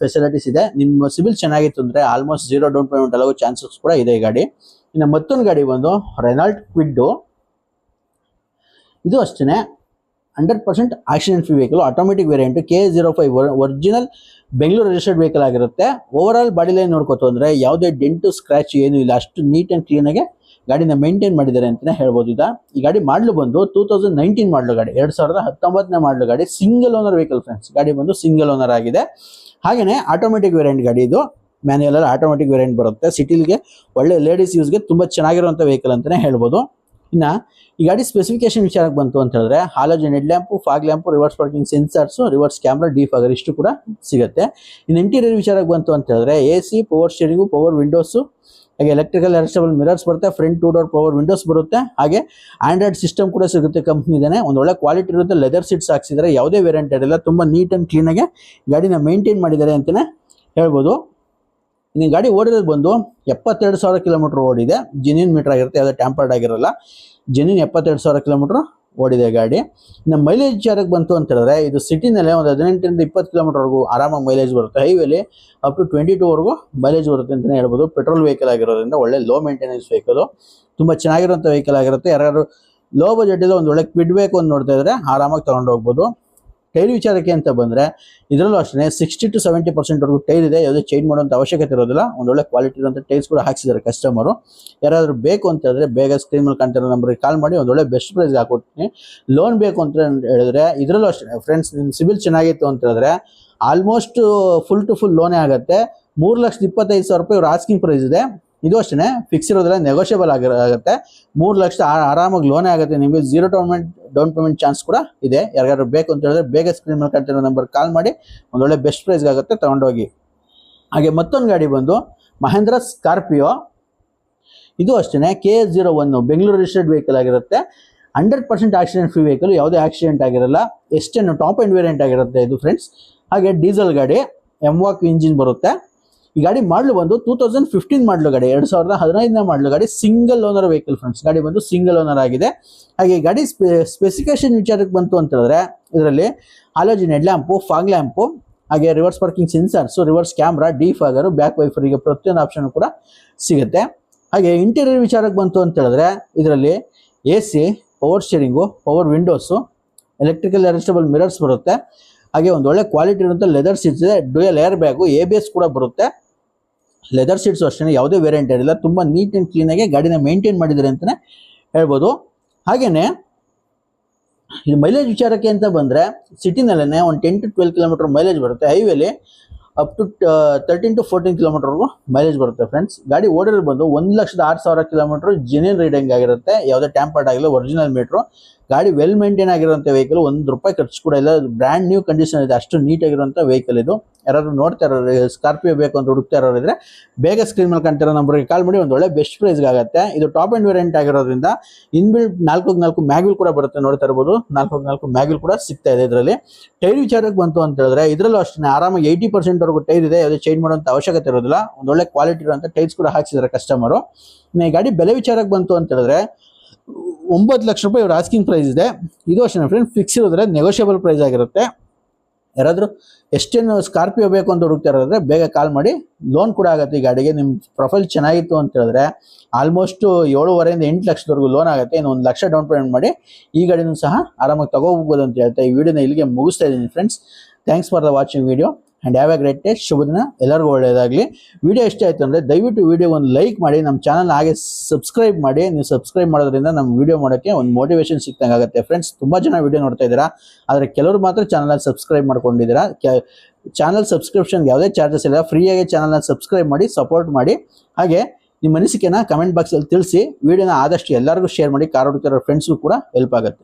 ಫೆಸಿಲಿಟೀಸ್ ಇದೆ. ನಿಮ್ಮ ಸಿಬಿಲ್ ಚೆನ್ನಾಗಿತ್ತು ಅಂದರೆ ಆಲ್ಮೋಸ್ಟ್ ಜೀರೋ ಡೌನ್ ಪೇಮೆಂಟ್ ಅಲ್ಲೋ ಚಾನ್ಸಸ್ ಕೂಡ ಇದೆ ಈ ಗಾಡಿ. ಇನ್ನು ಮತ್ತೊಂದು ಗಾಡಿ ಬಂದು ರೆನಾಲ್ಟ್ ಕ್ವಿಡ್ಡು ಇದು ಅಷ್ಟೇ hundred percent accident free vehicle automatic variant K zero five original Bengaluru registered vehicle ಆಗಿರುತ್ತೆ. ಓವರ್ ಆಲ್ ಬಾಡಿ ಲೈನ್ ನೋಡ್ಕೋತು ಅಂದರೆ ಯಾವುದೇ ಡೆಂಟು ಸ್ಕ್ರ್ಯಾಚ್ ಏನೂ ಇಲ್ಲ. ಅಷ್ಟು ನೀಟ್ ಆ್ಯಂಡ್ ಕ್ಲೀನಾಗಿ ಗಾಡಿನ ಮೇಂಟೈನ್ ಮಾಡಿದ್ದಾರೆ ಅಂತಲೇ ಹೇಳ್ಬೋದು. ಈಗ ಈ ಗಾಡಿ ಮಾಡಲು ಬಂದು ಟೂ ತೌಸಂಡ್ ನೈನ್ಟೀನ್ ಮಾಡಲು ಗಾಡಿ, ಎರಡು ಸಾವಿರದ ಹತ್ತೊಂಬತ್ತನೇ ಮಾಡಲು ಗಾಡಿ ಸಿಂಗಲ್ ಓನರ್ ವೆಹಿಕಲ್ ಫ್ರೆಂಡ್ಸ್ ಗಾಡಿ ಬಂದು ಸಿಂಗಲ್ ಓನರ್ ಆಗಿದೆ. ಹಾಗೆಯೇ ಆಟೋಮೆಟಿಕ್ ವೇರಿಯಂಟ್ ಗಾಡಿ ಇದು. ಮ್ಯಾನ್ಯಲ್ ಅಲ್ಲಿ ಆಟೋಮೆಟಿಕ್ ವೇರಿಯಂಟ್ ಬರುತ್ತೆ. ಸಿಟಿಲ್ಗೆ ಒಳ್ಳೆ ಲೇಡೀಸ್ ಯೂಸ್ಗೆ ತುಂಬ ಚೆನ್ನಾಗಿರುವಂಥ ವೆಹಿಕಲ್ ಅಂತಲೇ ಹೇಳ್ಬೋದು. ಇನ್ನು ಈ ಗಾಡಿ ಸ್ಪೆಸಿಫಿಕೇಶನ್ ವಿಚಾರಕ್ಕೆ ಬಂತು ಅಂತ ಹೇಳಿದ್ರೆ halogen head lamp fog lamp reverse parking sensors reverse camera defogger ಇಷ್ಟು ಕೂಡ ಸಿಗುತ್ತೆ. ಇನ್ನು ಇಂಟೀರಿಯರ್ ವಿಚಾರಕ್ಕೆ ಬಂತು ಅಂತ ಹೇಳಿದ್ರೆ A C power steering power windows ಹಾಗೆ ಎಲೆಕ್ಟ್ರಿಕಲ್ ಅಡ್ಜಸ್ಟಬಲ್ ಮಿರರ್ಸ್ ಬರುತ್ತೆ front two door power windows ಬರುತ್ತೆ, ಹಾಗೆ ಆಂಡ್ರಾಯ್ಡ್ ಸಿಸ್ಟಮ್ ಕೂಡ ಸಿಗುತ್ತೆ ಕಂಪ್ನಿದೇನೆ ಒಂದು ಒಳ್ಳೆ ಕ್ವಾಲಿಟಿ ಇರುತ್ತೆ ಲೆದರ್ ಸೀಟ್ಸ್ ಹಾಕ್ಸಿದ್ದಾರೆ ಯಾವುದೇ ವೇರಿಯಂಟ್ ಇರಲ್ಲ, ತುಂಬ ನೀಟ್ ಆ್ಯಂಡ್ ಕ್ಲೀನಾಗಿ ಗಾಡಿನ ಮೇಂಟೈನ್ ಮಾಡಿದ್ದಾರೆ ಅಂತಲೇ ಹೇಳ್ಬೋದು. ಇನ್ನು ಗಾಡಿ ಓಡಿರೋದು ಬಂದು ಎಪ್ಪತ್ತೆರಡು ಸಾವಿರ ಕಿಲೋಮೀಟ್ರ್ ಓಡಿದೆ. ಜೆನ್ಯೂನ್ ಮೀಟರ್ ಆಗಿರುತ್ತೆ, ಯಾವುದೇ ಟ್ಯಾಂಪರ್ಡ್ ಆಗಿರಲ್ಲ. ಜೆನ್ಯೂನ್ ಎಪ್ಪತ್ತೆರಡು ಸಾವಿರ ಕಿಲೋಮೀಟರ್ ಓಡಿದೆ ಗಾಡಿ. ಇನ್ನು ಮೈಲೇಜ್ ವಿಚಾರಕ್ಕೆ ಬಂತು ಅಂತ ಹೇಳಿದ್ರೆ, ಇದು ಸಿಟಿನಲ್ಲೇ ಒಂದು ಹದಿನೆಂಟರಿಂದ ಇಪ್ಪತ್ತು ಕಿಲೋಮೀಟರ್ವರೆಗೂ ಆರಾಮಾಗಿ ಮೈಲೇಜ್ ಬರುತ್ತೆ. ಹೈವೇಲಿ ಅಪ್ ಟು ಟ್ವೆಂಟಿ ಟೂವರೆಗೂ ಮೈಲೇಜ್ ಬರುತ್ತೆ ಅಂತಲೇ ಹೇಳ್ಬೋದು. ಪೆಟ್ರೋಲ್ ವೆಹಿಕಲ್ ಆಗಿರೋದ್ರಿಂದ ಒಳ್ಳೆ ಲೋ ಮೇಂಟೆನೆನ್ಸ್ ವೆಹಿಕಲು ತುಂಬ ಚೆನ್ನಾಗಿರುವಂಥ ವೆಹಿಕಲ್ ಆಗಿರುತ್ತೆ. ಯಾರು ಲೋ ಬಜೆಟಲ್ಲಿ ಒಂದು ಒಳ್ಳೆ ಕ್ವಿಡ್ ಬೇಕು ಅಂತ ನೋಡ್ತಾ ಇದ್ರೆ ಆರಾಮಾಗಿ ತೊಗೊಂಡು ಹೋಗ್ಬೋದು. ಟೈರ್ ವಿಚಾರಕ್ಕೆ ಅಂತ ಬಂದರೆ, ಇದರಲ್ಲೂ ಅಷ್ಟೇ ಸಿಕ್ಸ್ಟಿ ಟು ಸೆವೆಂಟಿ ಪರ್ಸೆಂಟ್ವರೆಗೂ ಟೈರ್ ಇದೆ. ಯಾವುದೇ ಚೇಂಜ್ ಮಾಡುವಂಥ ಅವಶ್ಯಕತೆ ಇರೋದಿಲ್ಲ. ಒಂದೊಳ್ಳೆ ಕ್ವಾಲಿಟಿ ಇರುವಂಥ ಟೈಲ್ಸ್ ಕೂಡ ಹಾಕ್ಸಿದ್ದಾರೆ ಕಸ್ಟಮರು ಯಾರಾದರೂ ಬೇಕು ಅಂತ ಹೇಳಿದ್ರೆ ಬೇಗ ಸ್ಕ್ರೀನ್ ಮೇಲೆ ಕಾಣ್ತಿರೋ ನಂಬರ್ಗೆ ಕಾಲ್ ಮಾಡಿ ಒಂದೊಳ್ಳೆ ಬೆಸ್ಟ್ ಪ್ರೈಸ್ಗೆ ಹಾಕೊಡ್ತೀನಿ. ಲೋನ್ ಬೇಕು ಅಂತ ಹೇಳಿದ್ರೆ ಇದರಲ್ಲೂ ಅಷ್ಟೇ ಫ್ರೆಂಡ್ಸ್ ನಿಮ್ಮ ಸಿಬಿಲ್ ಚೆನ್ನಾಗಿತ್ತು ಅಂತ ಹೇಳಿದ್ರೆ ಆಲ್ಮೋಸ್ಟ್ ಫುಲ್ ಟು ಫುಲ್ ಲೋನೇ ಆಗುತ್ತೆ. ಮೂರು ಲಕ್ಷದ ಇಪ್ಪತ್ತೈದು ಸಾವಿರ ರೂಪಾಯಿ ಇವ್ರ ಆಸ್ಕಿಂಗ್ ಪ್ರೈಸ್ ಇದೆ. ಇದು ಅಷ್ಟೇ ಫಿಕ್ಸ್ ಇರೋದಿಲ್ಲ ನೆಗೋಷಿಯಬಲ್ ಆಗಿರುತ್ತೆ ಮೂರು ಲಕ್ಷ ಆರಾಮಾಗಿ ಲೋನೇ ಆಗುತ್ತೆ. ನಿಮಗೆ ಜೀರೋ ಡೌನ್ಮೆಂಟ್ ಡೌನ್ ಪೇಮೆಂಟ್ ಚಾನ್ಸ್ ಕೂಡ ಇದೆ. ಯಾರಿಗಾದ್ರು ಬೇಕು ಅಂತ ಹೇಳಿದ್ರೆ ಬೇಗ ಸ್ಕ್ರೀನ್ ಮೇಲೆ ಕಾಣ್ತಿರೋ ನಂಬರ್ ಕಾಲ್ ಮಾಡಿ. ಒಂದೊಳ್ಳೆ ಬೆಸ್ಟ್ ಪ್ರೈಸ್ಗೆ ಆಗುತ್ತೆ, ತಗೊಂಡೋಗಿ. ಹಾಗೆ ಮತ್ತೊಂದು ಗಾಡಿ ಬಂದು, ಮಹೇಂದ್ರ ಸ್ಕಾರ್ಪಿಯೋ ಇದು ಅಷ್ಟೇ K S zero one Bengaluru registered vehicle ಆಗಿರುತ್ತೆ. Hundred percent accident free vehicle ಯಾವುದೇ ಆಕ್ಸಿಡೆಂಟ್ ಆಗಿರಲ್ಲ. ಎಷ್ಟೇನು ಟಾಪ್ ಎಂಡ್ ವೇರಿಯಂಟ್ ಆಗಿರುತ್ತೆ ಇದು ಫ್ರೆಂಡ್ಸ್ ಹಾಗೆ ಡೀಸೆಲ್ ಗಾಡಿ ಎಮ್ವಾಕ್ ಇಂಜಿನ್ ಬರುತ್ತೆ. ಈ ಗಾಡಿ ಮಾಡಲು ಬಂದು ಟೂ ತೌಸಂಡ್ ಫಿಫ್ಟೀನ್ ಮಾಡಲು ಗಾಡಿ, ಎರಡು ಸಾವಿರದ ಹದಿನೈದನೇ ಮಾಡಲು ಗಾಡಿ ಸಿಂಗಲ್ ಓನರ್ ವೆಹಿಕಲ್ ಫ್ರೆಂಡ್ಸ್ ಗಾಡಿ ಬಂದು ಸಿಂಗಲ್ ಓನರ್ ಆಗಿದೆ. ಹಾಗೆ ಈ ಗಾಡಿ ಸ್ಪೆಸಿಫಿಕೇಶನ್ ವಿಚಾರಕ್ಕೆ ಬಂತು ಅಂತ ಹೇಳಿದ್ರೆ, ಇದರಲ್ಲಿ halogen head lamp fog lamp ಹಾಗೆ reverse parking sensors reverse camera defogger back ವೈಫರಿಗೆ ಪ್ರತಿಯೊಂದು ಆಪ್ಷನ್ ಕೂಡ ಸಿಗುತ್ತೆ. ಹಾಗೆ ಇಂಟೀರಿಯರ್ ವಿಚಾರಕ್ಕೆ ಬಂತು ಅಂತ ಹೇಳಿದ್ರೆ, ಇದರಲ್ಲಿ A C power steering power windows electrical adjustable mirrors ಬರುತ್ತೆ. ಹಾಗೆ ಒಂದು ಒಳ್ಳೆ ಕ್ವಾಲಿಟಿ ಇರುವಂಥ ಲೆದರ್ ಸೀಟ್ಸ್ ಇದೆ dual air bag A B S ಕೂಡ ಬರುತ್ತೆ. ಲೆದರ್ ಸೀಟ್ಸ್ ಅಷ್ಟೇ ಯಾವುದೇ ವೇರಿಯಂಟ್ ಇರಲಿಲ್ಲ ತುಂಬ ನೀಟ್ ಆ್ಯಂಡ್ ಕ್ಲೀನಾಗಿ ಗಾಡಿನ ಮೇಂಟೈನ್ ಮಾಡಿದ್ದಾರೆ ಅಂತಲೇ ಹೇಳ್ಬೋದು. ಹಾಗೆಯೇ ಇದು ಮೈಲೇಜ್ ವಿಚಾರಕ್ಕೆ ಅಂತ ಬಂದರೆ ಸಿಟಿನಲ್ಲೇ ಒಂದು ten to twelve kilometre mileage ಬರುತ್ತೆ. ಹೈವೇಲಿ up to thirteen to fourteen ಕಿಲೋಮೀಟರ್ವರೆಗೂ mileage ಬರುತ್ತೆ ಫ್ರೆಂಡ್ಸ್ ಗಾಡಿ ಓಡಿರೋದು ಬಂದು ಒಂದು ಲಕ್ಷದ ಆರು ಸಾವಿರ ಕಿಲೋಮೀಟರ್ ಜೆನ್ಯನ್ ರೀಡಿಂಗ್ ಆಗಿರುತ್ತೆ ಯಾವುದೇ ಟ್ಯಾಂಪರ್ಡ್ ಆಗಿಲ್ಲ ಒರಿಜಿನಲ್ ಮೀಟ್ರು ಗಾಡಿ ವೆಲ್ ಮೇಂಟೈನ್ ಆಗಿರುವಂಥ ವೆಹಿಕಲ್ ಒಂದು ರೂಪಾಯಿ ಖರ್ಚು ಕೂಡ ಇಲ್ಲ. ಬ್ರ್ಯಾಂಡ್ ನ್ಯೂ ಕಂಡೀಷನ್ ಇದೆ. ಅಷ್ಟು ನೀಟಾಗಿರುವಂಥ ವೆಹಿಕಲ್ ಇದು. ಯಾರಾದರೂ ನೋಡ್ತಾ ಇರೋರು ಸ್ಕಾರ್ಪಿಯೋ ಬೇಕು ಅಂತ ಹುಡುಕ್ತಾ ಇರೋರಿದ್ರೆ ಬೇಗ ಸ್ಕ್ರೀನ್ ಮೇಲೆ ಕಾಣ್ತಿರೋ ನಂಬರ್ಗೆ ಕಾಲ್ ಮಾಡಿ, ಒಂದು ಒಳ್ಳೆ ಬೆಸ್ಟ್ ಪ್ರೈಸ್ಗೆ ಆಗುತ್ತೆ. ಇದು ಟಾಪ್ ಆ್ಯಂಡ್ ವೇರಿಯಂಟ್ ಆಗಿರೋದ್ರಿಂದ ಇನ್ಬಿಲ್ಡ್ ನಾಲ್ಕು ನಾಲ್ಕು ಮ್ಯಾಗ್ವಿಲ್ ಕೂಡ ಬರುತ್ತೆ ನೋಡ್ತಾ ಇರ್ಬೋದು. ನಾಲ್ಕು ನಾಲ್ಕು ಮ್ಯಾಗ್ವಿಲ್ ಕೂಡ ಸಿಗ್ತಾ ಇದೆ ಇದರಲ್ಲಿ. ಟೈರ್ ವಿಚಾರಕ್ಕೆ ಬಂತು ಅಂತ ಹೇಳಿದ್ರೆ, ಇದರಲ್ಲೂ ಅಷ್ಟೇ, ಆರಾಮಾಗಿ ಏಯ್ಟಿ ಪರ್ಸೆಂಟ್ ವರೆಗೂ ಟೈರ್ ಇದೆ. ಯಾವುದೇ ಚೇಂಜ್ ಮಾಡುವಂಥ ಅವಶ್ಯಕತೆ ಇರೋದಿಲ್ಲ. ಒಂದು ಒಳ್ಳೆ ಕ್ವಾಲಿಟಿ ಇರುವಂಥ ಟೈರ್ಸ್ ಕೂಡ ಹಾಕ್ಸಿದ್ದಾರೆ ಕಸ್ಟಮರು ಗಾಡಿ ಬೆಲೆ ವಿಚಾರಕ್ಕೆ ಬಂತು ಅಂತ ಹೇಳಿದ್ರೆ ಒಂಬತ್ತು ಲಕ್ಷ ರೂಪಾಯಿ ಇವ್ರ ಆಸ್ಕಿಂಗ್ ಪ್ರೈಸ್ ಇದೆ. ಇದು ಅಷ್ಟೇ ಫ್ರೆಂಡ್ ಫಿಕ್ಸ್ ಇರೋದ್ರೆ ನೆಗೋಷಿಯಬಲ್ ಪ್ರೈಸ್ ಆಗಿರುತ್ತೆ. ಯಾರಾದರೂ ಎಷ್ಟೇನು ಸ್ಕಾರ್ಪಿಯೋ ಬೇಕು ಅಂತ ಹುಡುಕ್ತಾ ಇರೋದ್ರೆ ಬೇಗ ಕಾಲ್ ಮಾಡಿ. ಲೋನ್ ಕೂಡ ಆಗುತ್ತೆ ಈ ಗಾಡಿಗೆ. ನಿಮ್ಮ ಪ್ರೊಫೈಲ್ ಚೆನ್ನಾಗಿತ್ತು ಅಂತ ಹೇಳಿದ್ರೆ ಆಲ್ಮೋಸ್ಟ್ ಏಳುವರೆಯಿಂದ ಎಂಟು ಲಕ್ಷದವರೆಗೂ ಲೋನ್ ಆಗುತ್ತೆ. ಇನ್ನು ಒಂದು ಲಕ್ಷ ಡೌನ್ ಪೇಮೆಂಟ್ ಮಾಡಿ ಈ ಗಾಡಿನೂ ಸಹ ಆರಾಮಾಗಿ ತಗೋಬೋದು ಅಂತ ಹೇಳ್ತಾ ಈ ವಿಡಿಯೋನ ಇಲ್ಲಿಗೆ ಮುಗಿಸ್ತಾ ಇದ್ದೀನಿ friends thanks for the watching video and have a great day ಶುಭ ದಿನ. ಎಲ್ಲರಿಗೂ ಒಳ್ಳೆಯದಾಗಲಿ. ವಿಡಿಯೋ ಇಷ್ಟ ಆಯಿತು ಅಂದರೆ ದಯವಿಟ್ಟು ವೀಡಿಯೋ ಒಂದು ಲೈಕ್ ಮಾಡಿ, ನಮ್ಮ ಚಾನಲ್ ಹಾಗೆ ಸಬ್ಸ್ಕ್ರೈಬ್ ಮಾಡಿ. ನೀವು ಸಬ್ಸ್ಕ್ರೈಬ್ ಮಾಡೋದ್ರಿಂದ ನಮ್ಮ ವಿಡಿಯೋ ಮಾಡೋಕ್ಕೆ ಒಂದು ಮೋಟಿವೇಶನ್ ಸಿಕ್ದಂಗೆ ಆಗುತ್ತೆ. ಫ್ರೆಂಡ್ಸ್ ತುಂಬ ಜನ ವಿಡಿಯೋ ನೋಡ್ತಾ ಇದ್ದೀರಾ. ಆದರೆ ಕೆಲವರು ಮಾತ್ರ ಚಾನಲ್ ಸಬ್ಸ್ಕ್ರೈಬ್ ಮಾಡ್ಕೊಂಡಿದ್ದೀರಾ. ಚಾನಲ್ ಸಬ್ಸ್ಕ್ರಿಪ್ಷನ್ಗೆ ಯಾವುದೇ ಚಾರ್ಜಸ್ ಇಲ್ಲ. ಫ್ರೀಯಾಗಿ ಚಾನಲ್ನ ಸಬ್ಸ್ಕ್ರೈಬ್ ಮಾಡಿ ಸಪೋರ್ಟ್ ಮಾಡಿ. ಹಾಗೆ ನಿಮ್ಮ ಅನಿಸಿಕೆನ ಕಮೆಂಟ್ ಬಾಕ್ಸಲ್ಲಿ ತಿಳಿಸಿ. ವಿಡಿಯೋನ ಆದಷ್ಟು ಎಲ್ಲರಿಗೂ ಶೇರ್ ಮಾಡಿ. ಕಾರ್ ಹುಡುಕಿರೋ ಫ್ರೆಂಡ್ಸ್ಗೂ ಕೂಡ ಹೆಲ್ಪ್ ಆಗುತ್ತೆ.